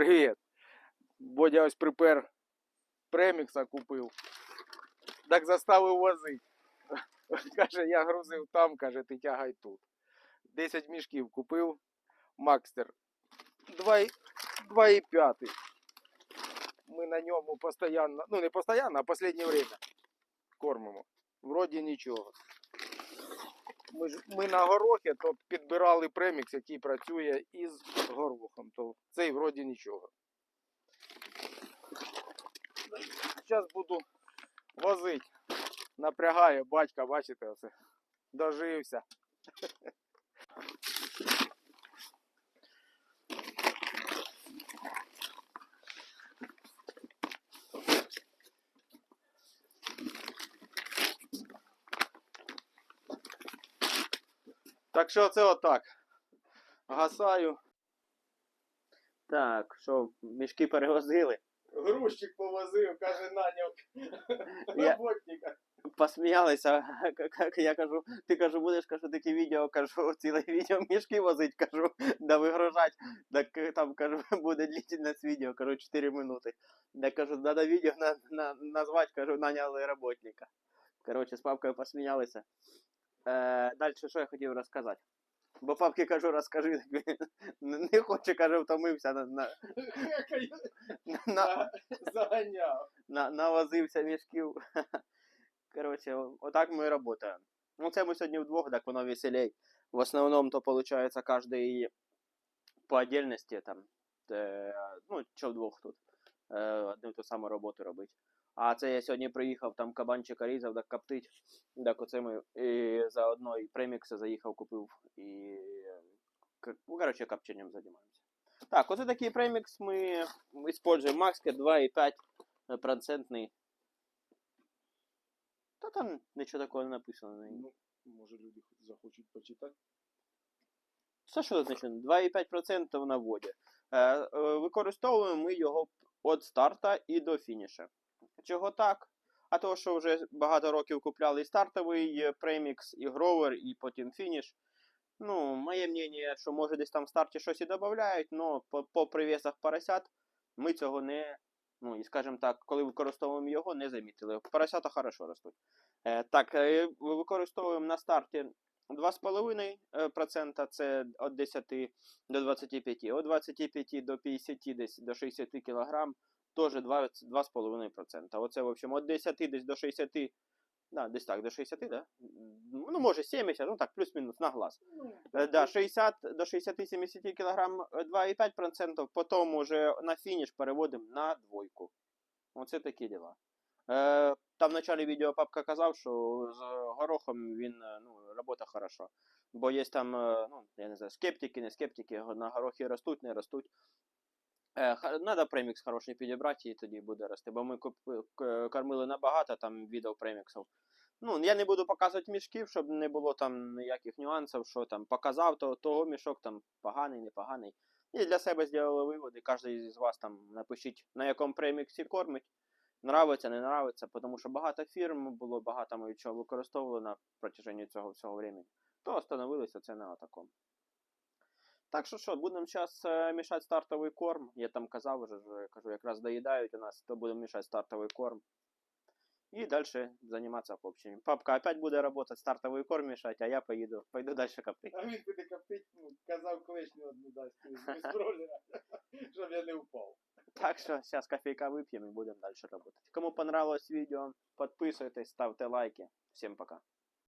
Привіт. Бодя ось припер премікса купив. Так заставив возити. Каже, я грузив там, каже, ти тягай тут. 10 мішків купив. Макстер 2,5. Ми на ньому постійно, ну не постійно, а останнє время кормимо. Вроді нічого. Ми, ж, ми на горохи то підбирали премікс, який працює із горохом, то і вроді нічого. Зараз буду возити. Напрягає батька, бачите, оце. Дожився. Так що це отак. Гасаю. Так, що, мішки перевозили. Грузчик повозив, каже, наняв Я- роботника. Посміялися. Я кажу, ти кажу, будеш кажу, такі відео, кажу, ціле відео мішки возить, кажу, да вигружать. Так е, там кажу, буде длительність відео, кажу, 4 минути. Так кажу, надо відео на, на, назвати, кажу, наняли роботника. Коротше, з папкою посміялися. Е, далі, що я хотів розказати? Бо папки кажу, розкажи, не хоче, каже, втомився на, на, на, Заганяв. на, навозився мішків. Коротше, отак ми працюємо. Ну, це ми сьогодні вдвох, так воно веселей. В основному то виходить кожен по отдельності там. Е, ну, що вдвох тут. Е, одну ту саму роботу робить. А це я сьогодні приїхав, там кабанчика різав, так коптить. Так оце ми і заодно і премікси заїхав, купив і. Ну, коротше, копченням займаємося. Так, оце такий премікс ми використовуємо Maxket 2,5 процентний. Та там нічого такого не написано. Ну, може люди захочуть почитати. Це що значить? 2,5% на воді. Е, е, використовуємо ми його від старта і до фініша. Чого так? А то, що вже багато років купляли і стартовий е, премікс, і гровер, і потім фініш. Ну, моє мнення, що може десь там в старті щось і додають, але по, привісах поросят ми цього не. Ну, і скажімо так, коли використовуємо його, не замітили. Поросята хорошо ростуть. Е, так, е, використовуємо на старті 2,5% це від 10 до 25, від 25 до 50 десь до 60 кг теж 2,5%. Оце, в общем, від 10 десь до 60, да, десь так, до 60, да? ну може 70, ну так, плюс-мінус на глаз. Е, Да, 60 до 60-70 кг 2,5%, потім уже на фініш переводимо на двойку. Оце такі діла. Е, там в началі відео папка казав, що з горохом він, е, ну, робота хорошо. Бо є там, е, ну, я не знаю, скептики, не скептики, на горохи ростуть, не ростуть. Е, Надо премікс хороший підібрати і тоді буде рости. Бо ми куп- к- кормили набагато там відео преміксів. Ну, я не буду показувати мішків, щоб не було там ніяких нюансів, що там показав, то того мішок там поганий, непоганий. І для себе зробили виводи. Кожен з вас там напишіть, на якому преміксі кормить. Нравиться, не нравиться, тому що багато фірм було, багато ми чого використовували на протяженні цього всього времени. То остановилися це на такому. Так що що, будемо зараз мішати стартовий корм. Я там казав вже, вже кажу, якраз доїдають у нас, то будемо мішати стартовий корм. І далі займатися копченням. Папка опять буде працювати, стартовий корм мішати, а я поїду, пойду далі коптити. А він піде коптить, ну, казав клешню одну дасть з з бройлера, щоб я не впав. Так що зараз кофейка вип'ємо і будемо далі працювати. Кому понравилось відео, підписуйтесь, ставте лайки. Всім пока.